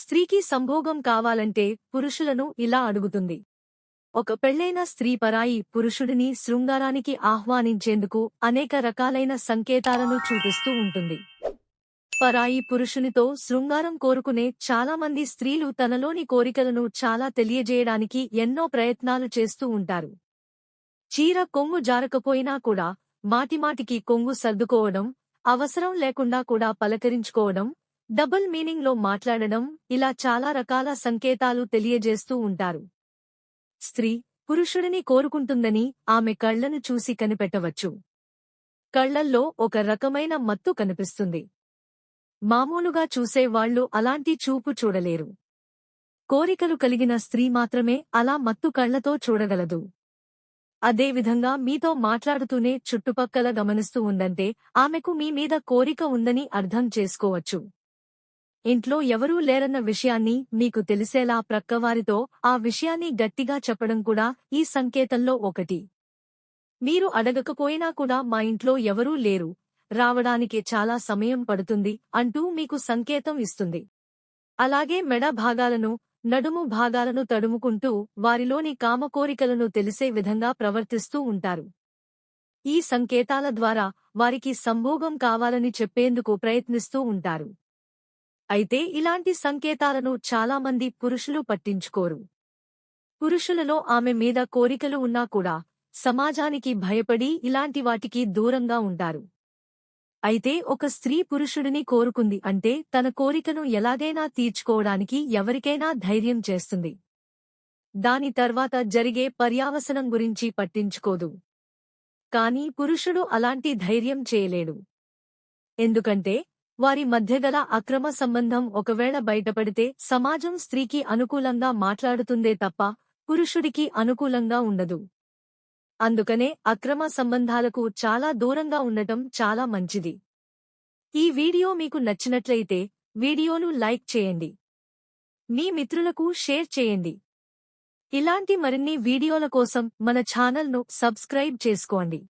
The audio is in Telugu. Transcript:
స్త్రీకి సంభోగం కావాలంటే పురుషులను ఇలా అడుగుతుంది. ఒక పెళ్ళైన స్త్రీ పరాయి పురుషుడిని శృంగారానికి ఆహ్వానించేందుకు అనేక రకాలైన సంకేతాలను చూపిస్తూ ఉంటుంది. పరాయి పురుషునితో శృంగారం కోరుకునే చాలామంది స్త్రీలు తనలోని కోరికలను చాలా తెలియజేయడానికి ఎన్నో ప్రయత్నాలు చేస్తూ ఉంటారు. చీర కొంగు జారకపోయినా కూడా మాటిమాటికి కొంగు సర్దుకోవడం అవసరం లేకుండా కూడా పలకరించుకోవడం డబుల్ మీనింగ్లో మాట్లాడడం ఇలా చాలా రకాల సంకేతాలు తెలియజేస్తూ ఉంటారు. స్త్రీ పురుషుడిని కోరుకుంటుందని ఆమె కళ్ళను చూసి కనిపెట్టవచ్చు. కళ్ళల్లో ఒక రకమైన మత్తు కనిపిస్తుంది. మామూలుగా చూసేవాళ్ళు అలాంటి చూపు చూడలేరు. కోరికలు కలిగిన స్త్రీ మాత్రమే అలా మత్తు కళ్ళతో చూడగలదు. అదేవిధంగా మీతో మాట్లాడుతూనే చుట్టుపక్కల గమనిస్తూ ఉందంటే ఆమెకు మీ మీద కోరిక ఉందని అర్థం చేసుకోవచ్చు. ఇంట్లో ఎవరూ లేరన్న విషయాన్ని మీకు తెలిసేలా ప్రక్కవారితో ఆ విషయాన్ని గట్టిగా చెప్పడం కూడా ఈ సంకేతంలో ఒకటి. మీరు అడగకపోయినా కూడా మా ఇంట్లో ఎవరూ లేరు. రావడానికి చాలా సమయం పడుతుంది అంటూ మీకు సంకేతం ఇస్తుంది. అలాగే మెడ భాగాలను నడుము భాగాలను తడుముకుంటూ వారిలోని కామకోరికలను తెలిసే విధంగా ప్రవర్తిస్తూ ఉంటారు. ఈ సంకేతాల ద్వారా వారికి సంభోగం కావాలని చెప్పేందుకు ప్రయత్నిస్తూ ఉంటారు. అయితే ఇలాంటి సంకేతాలను చాలామంది పురుషులు పట్టించుకోరు. పురుషులలో ఆమె మీద కోరికలు ఉన్నా కూడా సమాజానికి భయపడి ఇలాంటి వాటికి దూరంగా ఉంటారు. అయితే ఒక స్త్రీ పురుషుడిని కోరుకుంది అంటే తన కోరికను ఎలాగైనా తీర్చుకోవడానికి ఎవరికైనా ధైర్యం చేస్తుంది. దాని తర్వాత జరిగే పర్యావసనం గురించి పట్టించుకోదు. కాని పురుషుడు అలాంటి ధైర్యం చేయలేడు. ఎందుకంటే వారి మధ్యగల అక్రమ సంబంధం ఒకవేళ బయటపడితే సమాజం స్త్రీకి అనుకూలంగా మాట్లాడుతుందే తప్ప పురుషుడికి అనుకూలంగా ఉండదు. అందుకనే అక్రమ సంబంధాలకు చాలా దూరంగా ఉండటం చాలా మంచిది. ఈ వీడియో మీకు నచ్చినట్లయితే వీడియోను లైక్ చేయండి. మీ మిత్రులకు షేర్ చేయండి. ఇలాంటి మరిన్ని వీడియోల కోసం మన ఛానల్ను సబ్స్క్రైబ్ చేసుకోండి.